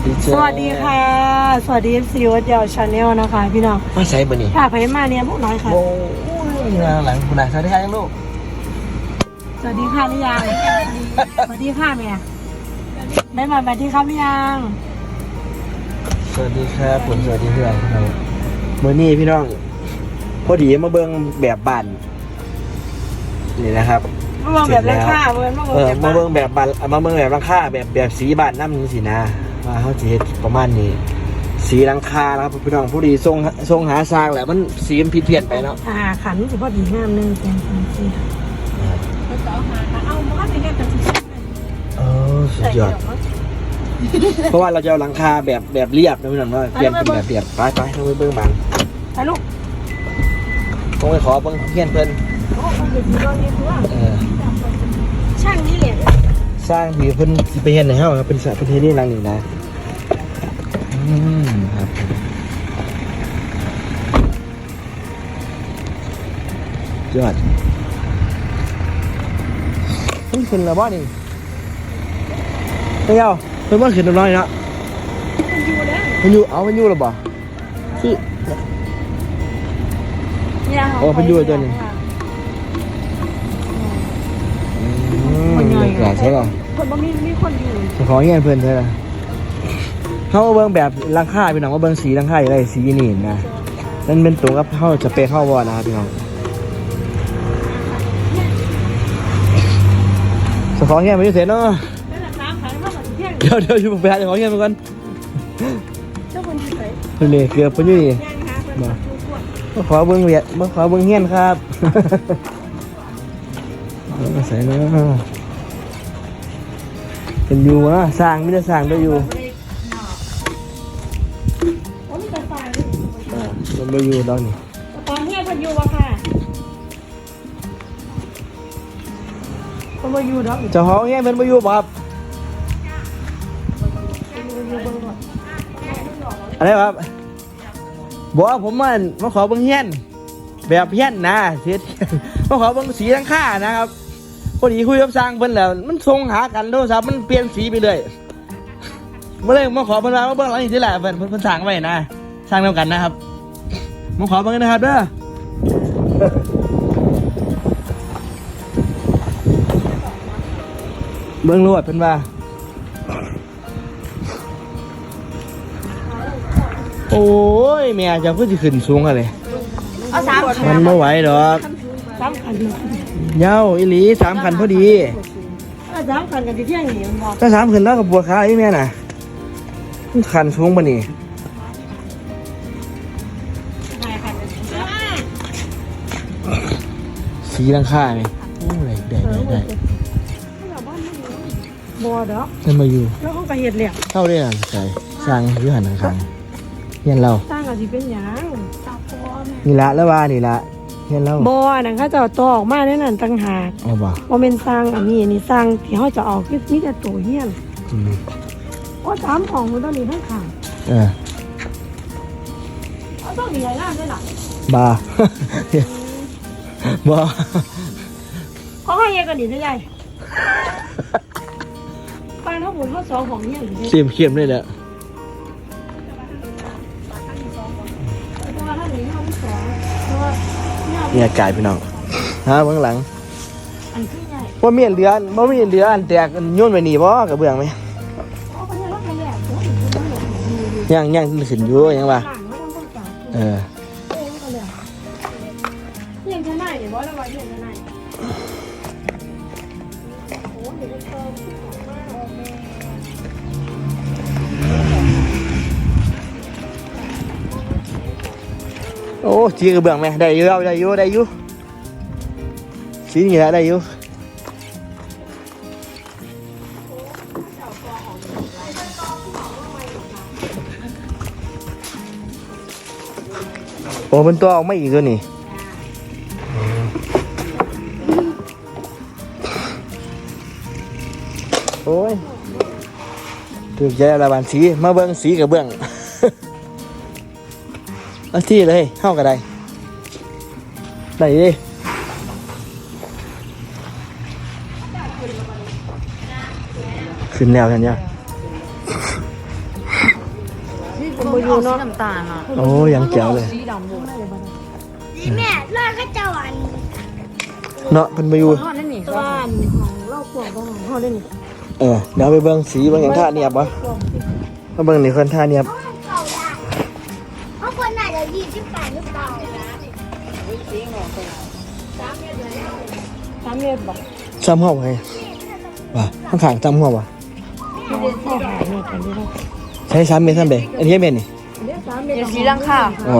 วัสดีสจ้าวัสดีค่ะ สวัสดีซีวัดเดียวชาแนลนะคะ พี่น้องมาใส่บะนี่ค่ะไผมาเนี่ยพวกน้อยค่ะโอ้ยมาหลังคุณนายสวัสดีครับลูกสวัสดีค่ะหรือยังสวัสดีค่ะแม่ได้มาสวัสดีครับหรือยังสวัสดีครับผมสวัสดีเพื่อนครับเมื่อนี้พี่น้อง พอดีมาเบิ่งแบบบ้านนี่นะครับมาเบิ่งแบบราคาเบิ่งมาเอเบิ่องแบบมาเบิ่งแบบบ้านมาเบิ่งแบบหลังคาแบบแบบสีบ้านน้ำนี้สินะ ว่าเขาจะเฮ็ดประมาณนี้ สีหลังคานะครับพี่น้องผู้ดีทรงทรงหาสร้างแหละมันสีมันผิดเพี้ยนไปเนาะอ่าขันสิพอดีงามหนึงแกงขันสิเอามาให้แกกันสิเออสุดยอด เพราะว่าเราจะเอาหลังคาแบบแบบเรียบนะพี่น้องว่าเปลี่ยนเป็นแบบเรียบไปไปต้องไปเบิ่งบ้านไปลูกต้องไปขอเบิ่งเฮียนเพิ่นโอ้มันเป็นสีร้อนนี่คือว่าเออช่างนี่แหละ สร้างที่เพิ่นสิไปเฮ็ดให้เฮาครับเป็นสระประเทศนี่หลังนี้นะอืมครับยอดเพิ่นขึ้นแล้วบ่นี่เฮ้ยเอาเพิ่นมาขึ้นน้อยๆเนาะมันอยู่แล้วเพิ่นอยู่เอาเพิ่นอยู่แล้วบ่ที่เนี่ยโอ้เพิ่นอยู่ตัวนี้อื มบรรยากาศใช่ป่ะคนบ่มีมีคนอยู่เจะของเงี้ยเพื่อนใช่ป่ะเขามาเบิ่งแบบรังค่าพี่น้องว่าเบิ่งสีรังค่าอย่างไรสีนี่นะนั่นเป็นตัวกับเข้าจะเปรเข้าวอนะครับพี่น้องเจะของเงี้ยไม่ได้เสร็จเนาะนั่นแหละน้ำขันมาแบบเที่ยงเดี๋ยวเดี๋ยวอยู่ไปหาเจะของเงี้ยมาก่อนเจ้าคนที่ไหนเพิ่นนี่เกือบเพิ่นอยู่นี่ ย่างหาคนมาทุกคนมาขอเบิ่งเวียดมาขอเบิ่งเฮียนครับ เอาใส่เนาะ เป็นอยู่วะสร้างไมแต่ได้สร้างได้อยู่ผมมีแต่ฝ่ายเออมันไปอยู่ตอนนี้ตอนเฮียคนอยู่วะค่ะคนมาอยู่ดอกอีกเจ้าของเงี้ยเป็นไปอยู่บ่ครับอะไรครับบอกว่าผมมันมาขอเบิ้งเฮียนแบบเฮียนนะเสียมาขอเบิ้งสีทั้งค่านะครับ พอดีคุยกับสร้างเพิ่นแล้ว มันทรงหากันโทรศัพท์มันเปลี่ยนสีไปเลยเมื่อไรมาขอเพิ่นว่ามาเบิ้งหลังอีกทีแหละเพิ่นเพิ่นเพิ่นสั่งไว้นะสร้างเดียวกันนะครับมาขอเบิ้งนะครับเด้อเบิ้งรวดเป็นว่า โอ้ยแม่เจะพูดจะขึ้นสูงอะไรเอาสามขันมันไม่ไหวดอก สามขัน เหย้าอีหลีสามขันพอดีเอาสามขันกันที่เที่ยงนี่มันบอกถ้าสามขันแล้วกับปวดขาอีแม่น่ะมันขันสูงปะนี่นายขันกันที่เที่ยงสีรังค่าไหมโอ้ยได้ได้ได้บัวดอกท่านมาอยู่ แล้วเขาก็เห็ดเหลี่ยมเข้าได้หนังใส่สร้างอยุหันทางๆเฮียนเราสร้างกันที่เป็นหยังตาบัวแม่นี่ละแล้วว่านี่ละ เฮียนเราบัวนั่นเขาจะเอาตัวออกมาแน่นั่นต่างหากเอาบ่ว่าเป็นสร้างอันนี้อันนี้สร้างที่เขาจะเอาคือมีแต่ตัวเฮี้ยนอืมก็สามของมันต้องมีทั้งขาดเออเขาต้องมีอะไรล่างด้วยหรอบาบ่เขาให้ยังกันดีได้ใหญ่ปานเขาหมุนเขาสองของเฮี้ยนอยู่เสียมเข้มเลยแหละ เนี่ยเนี่ยกายพี่น้องฮะเบื้องหลังอันที่ใหญ่ว่ามีอันเหลือว่ามีอันเหลืออันแตกอันโยนไปนี่บ่กระเบื้องไหมเขาไปเนี่ยรถไปแหลกตัวอื่นก็ไม่หลบอยู่ยังยังขึ้นอยู่ยังว่าหลังไม่ต้องต้องจับเออเโอ้เดี๋ยวจะเติมของมากระเบื้องไหมได้อยู่เอาได้อยู่ได้อยู่สีนี่แหละได้อยู่โอ้เป็นตัวออกมาอีกตัวนี่โอ้ยถูกใจระบานสีมาเบิ่งสีกับเบื้อง เอาที่เลยเข้ากันได้ได้ดิขึ้นแนวกันยังคนบ่อยู่เนาะน้ำตาลอะโอ้ยังแจ๋วเลยสีดำหมดแม่เลิกก็จะหวานเนาะเพิ่นมาอยู่ทอดนั่นนี่ตัวบ้านของเราพวกของเฮาได้นี่เออเดี๋ยวไปเบิ่งสีเบิ่งอย่างท่าเนียบวะมาเบิ่งนี่คนท่าเนียบามเมตรบ่ซ้ำห้องไงว่ะข้างๆซ้ำห้องวะเข้าหาเมตรกันดีเนาะใช้ซ้ำเมตรซ้ำเบอันนี้เมตรนี่เดี๋ยวสามเมตรเดี๋ยวสีลังค่ะอ๋อ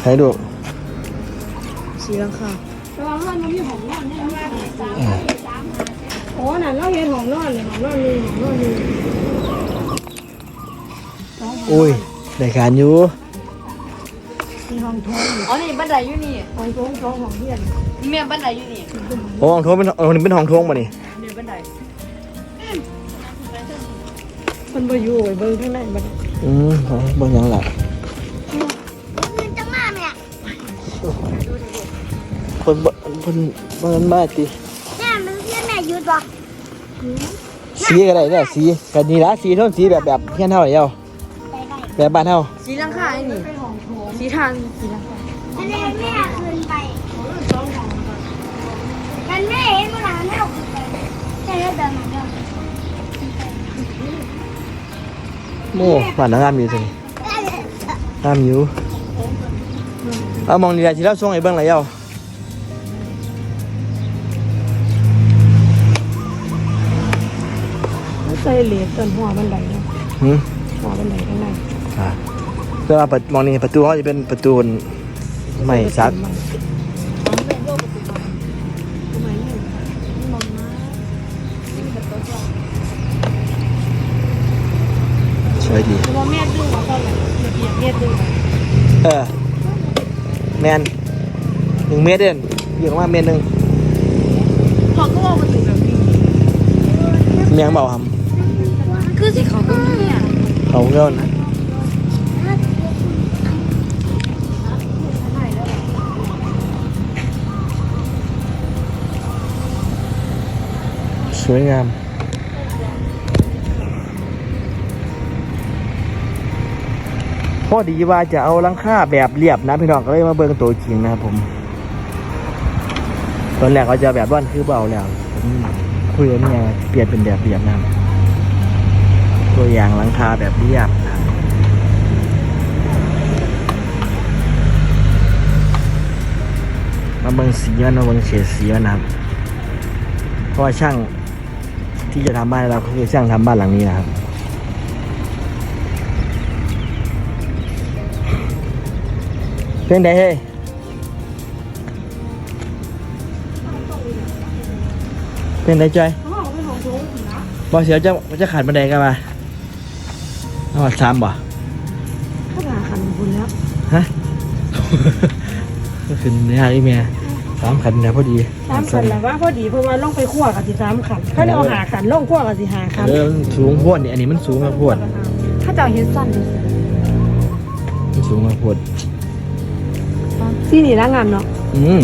ใช้ดูสีลังค่ะแต่ว่ามันมีห้องนอนเนี่ยเออโอ้นั่นเราเห็นห้องนอนเลยห้องนอนนึงห้องนอนนึงอุ้ยรายการอยู่มี ห้องโถงอ๋อนี่บันไดอยู่นี่ห้องโถงสองห้องเรียนเมียบันไดอยู่นี่โอ้ห้องโถงเป็นห้องนี้เป็นห้องโถงป่ะนี่เดี๋ยวบันไดมันบ่อยู่ไว้เบิ่งข้างในบัดนี้อืมเบิ่งหยังล่ะมันจะมาแม่คนบ่คนบ่นั้นมาติแม่มันเรียกแม่หยุดบ่สีก็ได้เด้อสีกันนี่ละสีโทนสีแบบแบบเฮียนเฮาเดียวไปไป แบบบ้านเฮาสีลังค่ะไอ้นี่สีทางสีลังค่ะอันนี้แม่ขึ้นไปมันแม่เห็นมันหลังแม่ขึ้นไปแม่ก็เดินมาเดินโม่บ้านนางงามอยู่ซิงามอยู่เอามองนี่ล่ะสิเราส่งให้เบิ่งละเยาใส่เหล็กต้นหัวบันไดเนาะหึหัวบันไดข้างใน อ่าเพื่อว่าเปิดมองนี่ประตูเขาจะเป็นประตูไม่ซักสวยดีตัวแม่ดึงเอาเข้าเลยระเบียบแม่ดึงเออแมนหนึ่งเมตรเด่นเยอะมากเมตรหนึ่งพอก็ว่าประตูแบบนี้เมียงเบาทคือสีขาวตรงนี้อะำเขาเงินนะ สวยงาม พอดีว่าจะเอาลังคาแบบเรียบนะพี่น้องก็เลยมาเบิ่งตัวจริงนะครับผม ตอนแรกเขาจะแบบว่านคือเบาแล้วผมคุยกันี่ยเปลี่ยนเป็นแบบเรียบนะตัวอย่างลังคาแบบเรียบนะมาเบิ่งสีมันมาเบิ่งเฉดสีมันนะครับเพราะว่าช่าง ที่จะทำบ้านให้เราก็คือช่างทำบ้านหลังนี้นะครับเป็นไงเฮ้ยเป็นไงจอยห้องเป็นห้องโถงนะบอเสียวจะจะขาดบันไดกันมาเอามาซ้ำบ่ถ้าหาขันคุณแล้วฮะก็คือในหาอีเมีย สามขันนะพอดีสามขันแล้วว่าพอดีเพราะว่าลงไปขั้วกับสิสามขันถ้าเอาหาขันลงขั้วกับสิหาขันเออมันสูงโพดนี่อันนี้มันสูงมาโพดถ้าจะเอาเฮ็ดสั้นดูสิมันสูงมาโพดที่นี่แล้วงานเนาะอืม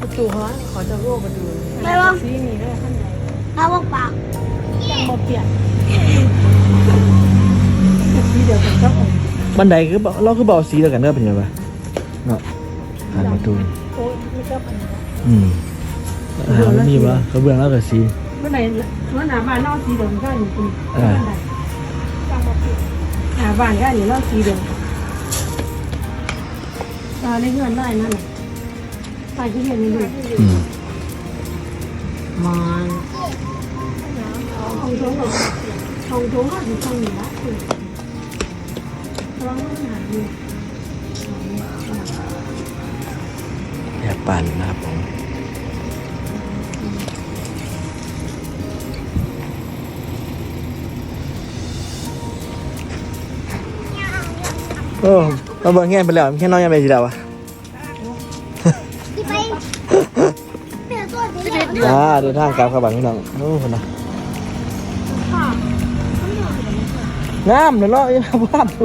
ประตูเขาขอจะโลกประตูไม่ว่าที่นี่ได้ขั้นไหนเอาบอกปากยังบ่เปลี่ยนที่เดียวกันก็ผมบันไดคือบ่เราคือเบาสีแล้วกันเด้อเป็นไงวะเนาะหันประตู โอ้ยไม่ก็เป็นอืมอ่ามันมีวะเขาเบื้องแล้วก็สีเมื่อไหร่เมื่อหนาบ้านนอกสีเดิมก็อยู่คุณหาบ้านก็อยู่นอกสีเดิมตาได้เงินได้นั่นตาที่เห็นนี่ดูอืมมันของโถงกับของโถงก็อยู่ตรงนี้ละคือลองหาดูแปั่นนะครับผมโอ้มาเบิ่งแง่ไปแล้วแค่น้อยยังไปสิแล้ววะที่ไปเปลี่ยนตัวสีเหลืองอ่าเดินทางกลับเข้าบ้านพี่น้องโอ้คนนะงามเดี๋ยวเราอย่าพลาดดู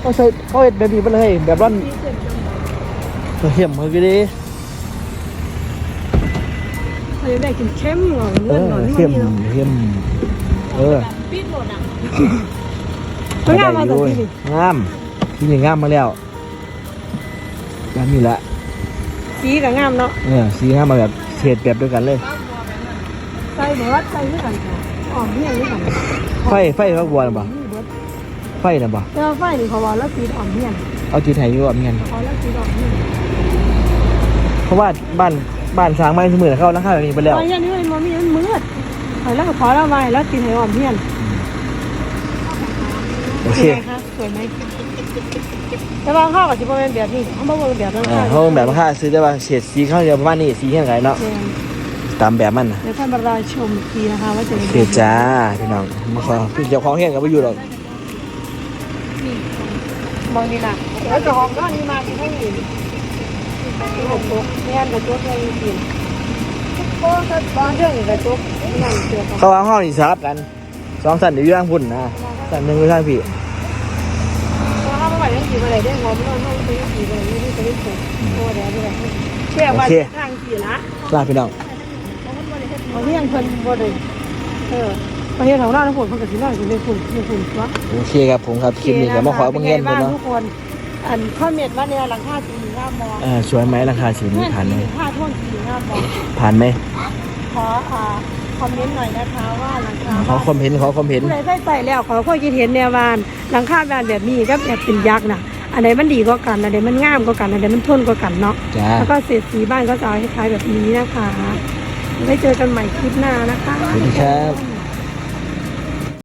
เขาใส่เขาเห็ดแบบนี้ไปเลย แบบร้อน เหี่ยมมือกี่ดีเขาจะได้กินเข้มหน่อยเอเงินหน่อยอนี่เข้มมันเข้มเออปิดหมดอะมันงามมาได้แต่อยู่ที่นี่ งามที่นี่งามมาแล้วแบบนี้ละสีก็งามเนาะเออสีงามมาแบบเฉดแบบด้วยกันเลย ใส่เบิดใส่ด้วยกันค่ะอ๋อเฮียนด้วยกันไฟไฟเขาบัวนะบ่นี่เบิดไฟนะบ่แต่ว่าไฟนี่เขาว่าแล้วสีอ่อนเฮียนเอาจุดไทยอยู่แบบนี้เขาแล้วสีอ่อนเฮียน เพราะว่าบ้านบ้านสร้างไม้เสมอเข้าราคาแบบนี้ไปแล้วไฟเฮียนนี่มันมีมันมืดไปแล้วก็ขอแล้วไว้แล้วสีไทยอ่อนเฮียนโอเคสวยไหมคะสวยไหมแต่ว่าข้าวกับที่เป็นแบบนี้เขาบอกว่าแบบนั้นอ่าเขาแบบราคาซื้อได้ว่าเฉดสีเข้าเดียวประมาณนี้สีเท่าไหร่เนาะเดี๋ตามแบบมันนะยวท่านบรรดาชมอีกทีนะคะว่าจะโอเป็นเคจ้าพี่น้องมาขอพี่เจ้าของเฮียนกับไปอยู่หรอกมองนี่นะแล้วจะหอมก็อันนี้มาที่ให้ หนึ่งที่หกตุ๊กเนี่ยกระจกเลยจริงโอ้ก็บ้านเรื่องกระจุกนั่นเกี่ยวกับเขาวางห้องนี่สลับกันสองสันเดี๋ยวอย่างพุ่นนะสันหนึ่งอยู่ทางพี่เพราะถ้าไม่ไหวต้องขี่มาไหนได้งอมนอนห้องซื้อขี่ไปไม่ได้จะได้ถูกโอ้เดี๋ยวเดี๋ยวเชื่ว่าทางขี่นะลาพี่น้องเอาเรื่องเพิ่นบ่ได้เออประเทศของเราทั้งหมดเพิ่นก็สิน้อยอยู่ในฝุ่นในฝุ่นวะโอเคครับผมครับคลิปนี้ก็มาขอเบิ่งเฮียนเป็เพิ่นนไงบ้างเนาะทุกคน อันข้อเม็ดว่าเนี่ยหลังคาสีหน้ามองเออสวยไหมราคาสีนี้ผ่านไหมค่าท่วงสีหน้ามองผ่านไหมขออ่าคอมเมนต์หน่อยนะคะว่าหลังคาขอคอมเมนต์ขอคอมเมนต์ผู้ใดใส่ใส่แล้วขอความคิดเห็นแนวบานหลังคาบานแบบนี้ก็แบบเป็นยักษ์นะอันไหนมันดีกว่ากันอันไหนมันงามกว่ากันอันไหนมันทนกว่ากันเนาะจ้าแล้วก็เศษสีบ้านก็จะเอาคล้ายๆแบบนี้นะคะไว้เจอกันใหม่คลิปหน้านะคะสวัสดีครับ